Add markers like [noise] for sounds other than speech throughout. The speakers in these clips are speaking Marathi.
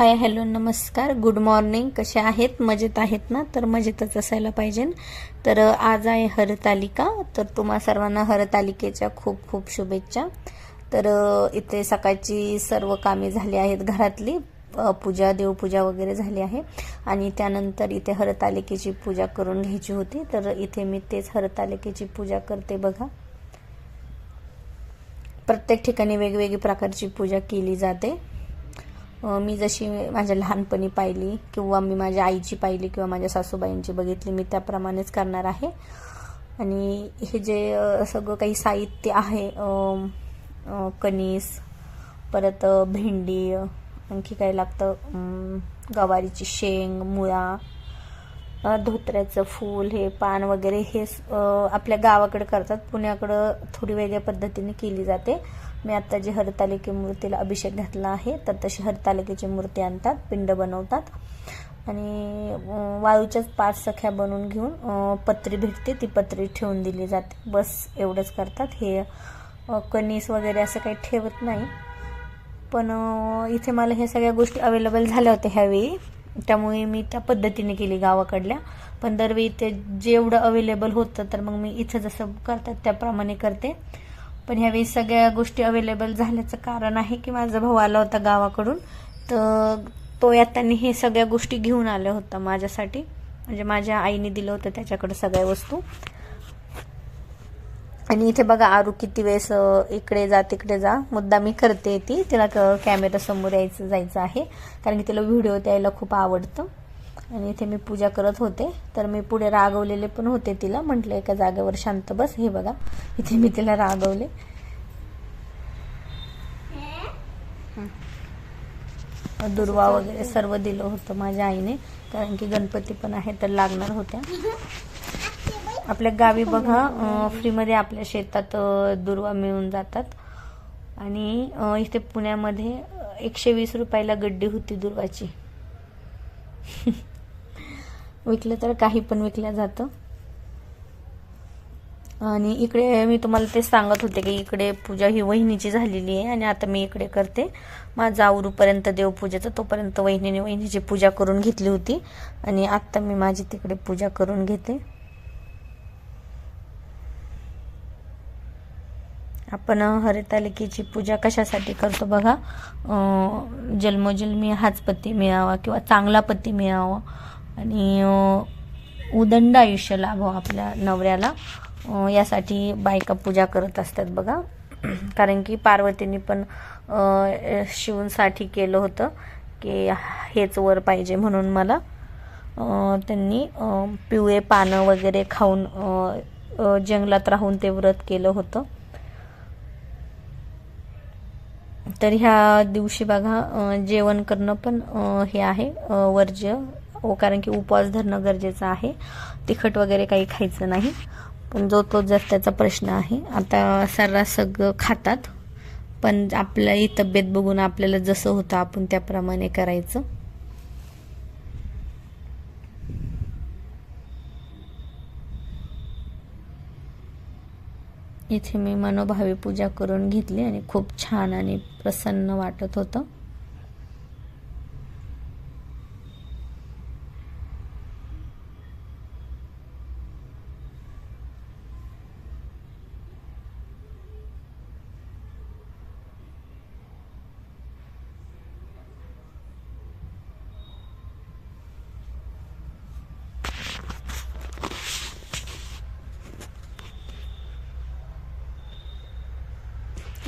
हाय हॅलो नमस्कार. Good morning. कसे आहेत? मजेत आहेत ना? तर मजेतच असायला पाहिजे. तर आज आहे हरतालिका. तर तुम्हा सर्वांना हरतालिकेच्या खूप खूप शुभेच्छा. तर इथे सकाळची सर्व कामे झाली आहेत घरातली. पूजा देवपूजा वगैरे झाली आहे. आणि त्यानंतर इथे हरतालिकेची पूजा करून घ्यायची होती. तर इथे मी तेच हरतालिकेची पूजा करते बघा. प्रत्येक ठिकाणी वेगवेगळी प्रकारची पूजा केली जाते. मी जशी माझ्या लहानपणी पाहिली किंवा मी माझ्या आईची पाहिली किंवा माझ्या सासूबाईंची बघितली मी त्याप्रमाणेच करणार आहे. आणि हे जे सगळं काही साहित्य आहे कणीस परत भेंडी आणखी काय लागतं गवारीची शेंग मुळा धोत्र्याचं फूल हे पान वगैरे हे आपल्या गावाकडे करतात. पुण्याकडं थोडी वेगळ्या पद्धतीने केली जाते. मी आता जी हरतालिके मूर्तीला अभिषेक घातला आहे तर तशी हरतालिकेची मूर्ती आणतात पिंड बनवतात. आणि वाळूच्याच पाच सख्या बनवून घेऊन पत्री भेटते ती पत्री ठेवून दिली जाते. बस एवढंच करतात. हे कणीस वगैरे असं काही ठेवत नाही. पण इथे मला ह्या सगळ्या गोष्टी अवेलेबल झाल्या होत्या ह्यावेळी. त्यामुळे मी त्या पद्धतीने केली गावाकडल्या. पण दरवेळी ते जेवढं अवेलेबल होतं तर मग मी इथं जसं करतात त्याप्रमाणे करते. पण ह्यावेळी सगळ्या गोष्टी अवेलेबल झाल्याचं कारण आहे की माझा भाऊ आला होता गावाकडून. तर तो येताना हे सगळ्या गोष्टी घेऊन आल्या होता माझ्यासाठी. म्हणजे माझ्या आईने दिलं होतं त्याच्याकडे सगळ्या वस्तू. आणि इथे बघा आरू किती वेळेस इकडे जा तिकडे जा. मुद्दा मी करते ती. तिला कॅमेरा समोर यायचं जायचं आहे. कारण की तिला व्हिडिओ द्यायला खूप आवडतं. आणि इथे मी पूजा करत होते. तर मी पुढे रागवलेले पण होते तिला. म्हटलं एका जागेवर शांत बस. हे बघा इथे मी तिला रागवले. दुर्वा वगैरे सर्व दिलं होतं माझ्या आईने. कारण की गणपती पण आहे तर लागणार होत्या. आपल्या गावी बघा फ्रीमध्ये आपल्या शेतात दुर्वा मिळून जातात. आणि इथे पुण्यामध्ये एकशे वीस रुपयाला गड्डी होती दुर्वाची. [laughs] विकलं तर काही पण विकलं जातं. आणि इकडे मी तुम्हाला ते सांगत होते की इकडे पूजा ही वहिनीची झालेली आहे आणि आता मी इकडे करते. माझा आवरूपर्यंत देवपूजेचं तोपर्यंत वहिनीने वहिनीची पूजा करून घेतली होती. आणि आत्ता मी माझी तिकडे पूजा करून घेते. आपण हरितालिकेची पूजा कशासाठी करतो बघा. जन्मजन्मी जन्मोजन्मी हाच पती मिळावा किंवा चांगला पती मिळावा. आणि उदंड आयुष्य लाभो आपल्या नवऱ्याला. यासाठी बायका पूजा करत असतात बघा. [clears throat] कारण की पार्वतीने पण शिवूनसाठी केलं होतं की हेच वर पाहिजे म्हणून मला. त्यांनी पिवळे पानं वगैरे खाऊन जंगलात राहून ते व्रत केलं होतं. तर ह्या दिवशी बघा जेवण करणं पण हे आहे वर्ज्य. हो कारण की उपवास धरणं गरजेचं आहे. तिखट वगैरे काही खायचं नाही. पण जो तो जर त्याचा प्रश्न आहे आता सर्रास सगळं खातात पण आपल्याही तब्येत बघून आपल्याला जसं होतं आपण त्याप्रमाणे करायचं. इथे मी मनोभावी पूजा करून घेतली आणि खूप छान आणि प्रसन्न वाटत होतं.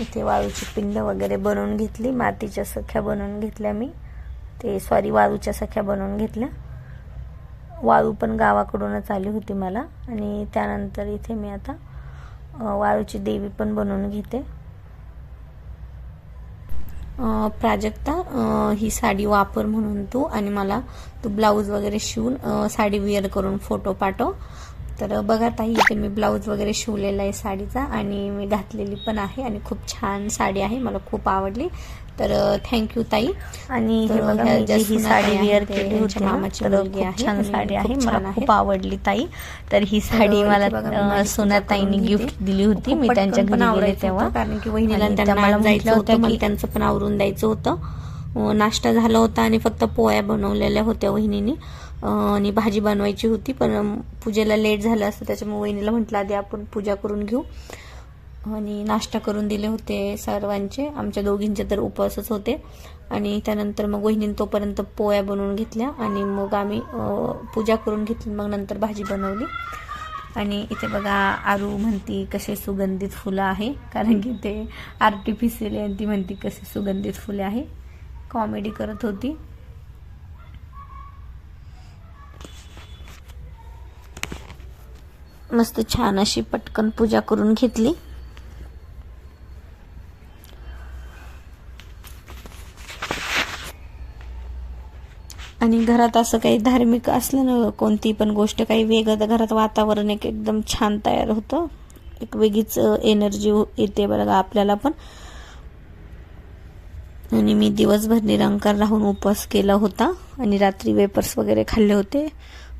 इथे वाळूची पिंड वगैरे बनवून घेतली. मातीच्या सख्या बनवून घेतल्या मी. ते सॉरी वाळूच्या सख्या बनवून घेतल्या. वाळू पण गावाकडूनच आली होती मला. आणि त्यानंतर इथे मी आता वाळूची देवी पण बनवून घेते. प्राजक्ता ही साडी वापर म्हणून तू आणि मला तू ब्लाऊज वगैरे शिवून साडी वेअर करून फोटो पाठव. तर बघा ताई इथे मी ब्लाऊज वगैरे शिवलेला आहे साडीचा आणि मी घातलेली पण आहे आणि खूप छान साडी आहे मला खूप आवडली. तर थँक्यू ताई. आणि हे ही साडी वेअर केली होती मामाची छान साडी आहे. मला खूप आवडली ताई. तर ही साडी मला बघा, मी अ, माझी सोना पूजा ताईने करून गिफ्ट. दिली होती मी त्यांच्या पण घरी गेले तेव्हा. कारण की वहिनीला त्यांना मला म्हटलं होतं की त्यांचं पण आवरून द्यायचं होतं. नाश्ता झाला होता आणि फक्त पोळ्या बनवलेल्या होत्या वहिनीने. आणि भाजी बनवायची होती पण पूजेला लेट झालं असतं त्याच्यामुळे वहिनीला म्हटलं आधी आपण पूजा करून घेऊ. आणि नाश्ता करून दिले होते सर्वांचे आमच्या दोघींचे तर उपवासच होते. आणि त्यानंतर मग वहिनीने तोपर्यंत पोळ्या बनवून घेतल्या आणि मग आम्ही पूजा करून घेतली मग नंतर भाजी बनवली. आणि इथे बघा आरू म्हणती कसे सुगंधित फुलं आहे. कारण की ते आर्टिफिशियल आहे आणि ती म्हणती कसे सुगंधित फुले आहे. कॉमेडी करत होती. मस्त छान अशी पटकन पूजा करून घेतली. आणि घरात असं काही धार्मिक असलं ना कोणती पण गोष्ट काही वेगळं तर घरात वातावरण एक एकदम छान तयार होतं. एक वेगळीच एनर्जी येते बघा आपल्याला पण. आणि मी दिवसभर निरंकार राहून उपवास केला होता आणि रात्री वेपर्स वगैरे खाल्ले होते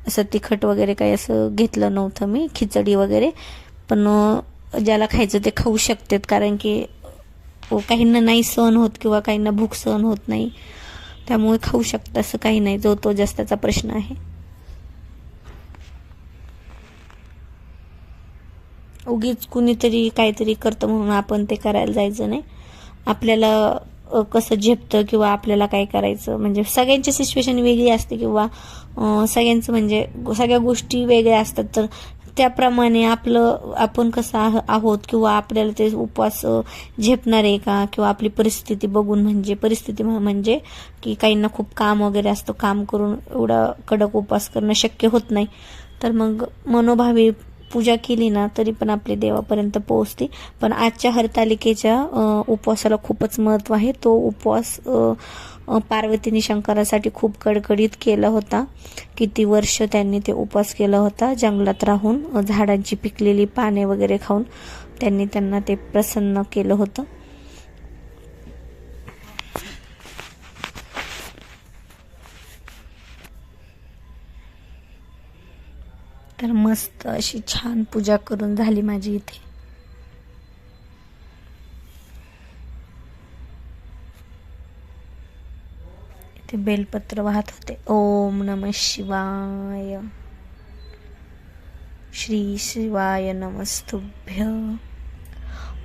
असं तिखट वगैरे काही असं घेतलं नव्हतं मी खिचडी वगैरे पण ज्याला खायचं ते खाऊ शकतात कारण की काहींना नाही सहन होत किंवा काहींना भूक सहन होत नाही त्यामुळे खाऊ शकतं असं काही नाही जो तो जास्ताचा प्रश्न आहे उगीच कुणीतरी काहीतरी करतं म्हणून आपण ते करायला जायचं नाही आपल्याला कसं झेपतं किंवा आपल्याला काय करायचं? म्हणजे सगळ्यांची सिच्युएशन वेगळी असते किंवा सगळ्यांचं म्हणजे सगळ्या गोष्टी वेगळ्या असतात. तर त्याप्रमाणे आपलं आपण कसं आह आहोत किंवा आपल्याला ते उपवास झेपणार आहे का? किंवा आपली परिस्थिती बघून म्हणजे परिस्थिती म्हणजे की काहींना खूप काम वगैरे असतं काम करून एवढा कडक उपवास करणं शक्य होत नाही. तर मग मनोभावी पूजा केली ना तरी पण आपली देवापर्यंत पोहोचते. पण आजच्या हरतालिकेच्या उपवासाला खूपच महत्त्व आहे. तो उपवास पार्वतीने शंकरासाठी खूप कडकडीत केला होता. किती वर्ष त्यांनी ते उपवास केला होता. जंगलात राहून झाडांची पिकलेली पाने वगैरे खाऊन त्यांनी त्यांना ते प्रसन्न केलं होतं. तर मस्त अशी छान पूजा करून झाली माझी इथे. इथे बेलपत्र वाहत होते. ओम नम शिवाय. श्री शिवाय नमस्तुभ्य.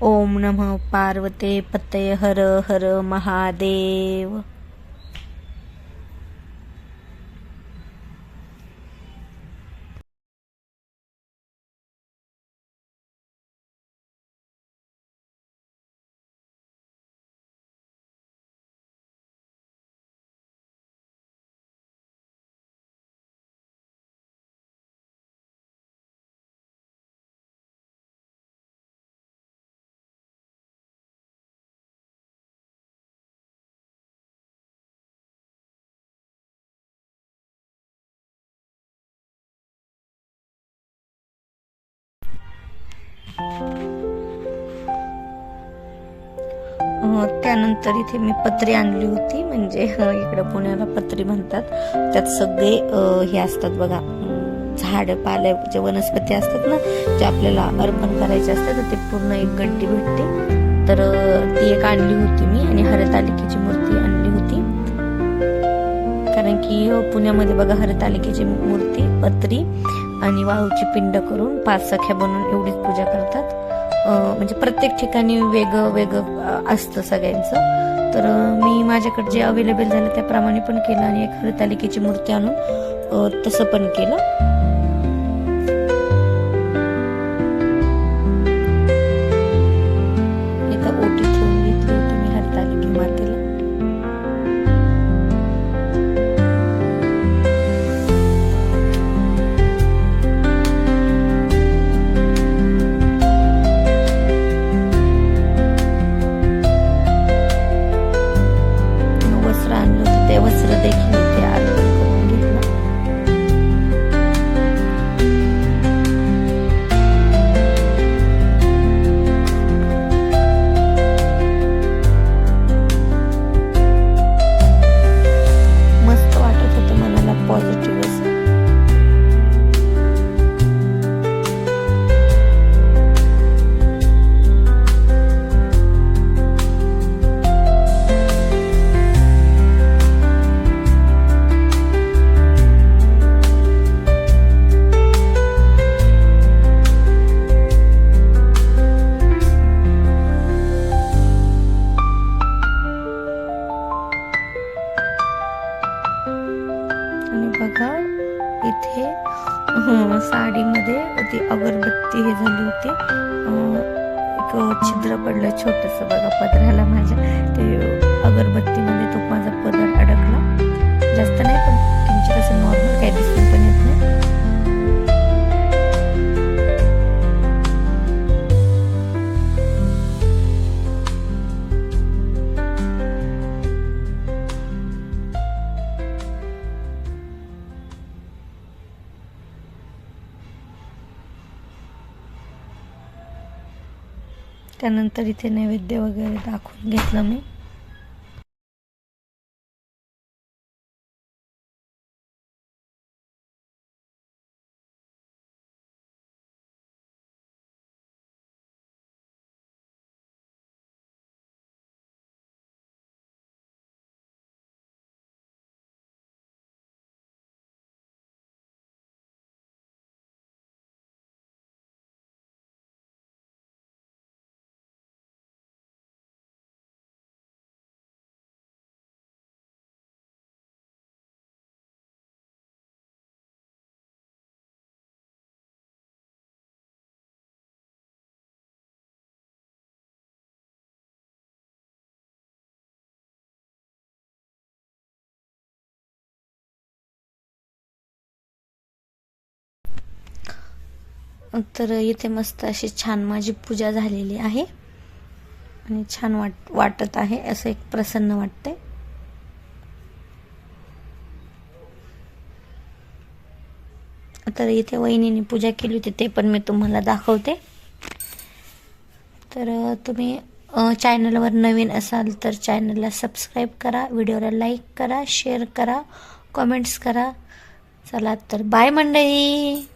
ओम नम पार्वते पतय हर हर महादेव. मग त्यानंतर इथे मी पत्री आणली होती. म्हणजे इकडं पुण्याला पत्री म्हणतात. त्यात सगळे हे असतात बघा झाड पाले जे वनस्पती असतात ना जे आपल्याला अर्पण करायचे असतात तर ते पूर्ण एक गड्डी भेटते. तर ती एक आणली होती मी आणि हरतालिकेची मूर्ती आणली होती. कारण की पुण्यामध्ये बघा हरतालिकेची मूर्ती पत्री आणि वाहूची पिंड करून पाच सख्या बनवून एवढीच पूजा करतात. म्हणजे प्रत्येक ठिकाणी वेगळं वेगळं असतं सगळ्यांचं. तर मी माझ्याकडे जे अवेलेबल झालं त्याप्रमाणे पण केलं आणि एक हरतालिकेची मूर्ती आणून तसं पण केलं. त्यानंतर इथे नैवेद्य वगैरे दाखवून घेतलं मी. तर इथे मस्त अशी छान माझी पूजा झालेली आहे. आणि छान वाट वाटत आहे असं एक प्रसन्न वाटते तर इथे वहिनीने पूजा केली होती ते पण मी तुम्हाला दाखवते. तर तुम्ही चॅनलवर नवीन असाल तर चॅनलला सबस्क्राईब करा व्हिडिओला लाईक करा शेअर करा कमेंट्स करा. चला तर बाय मंडळी!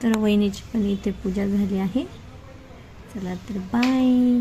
तर वहिनीची पण इथे पूजा झाली आहे. चला तर बाय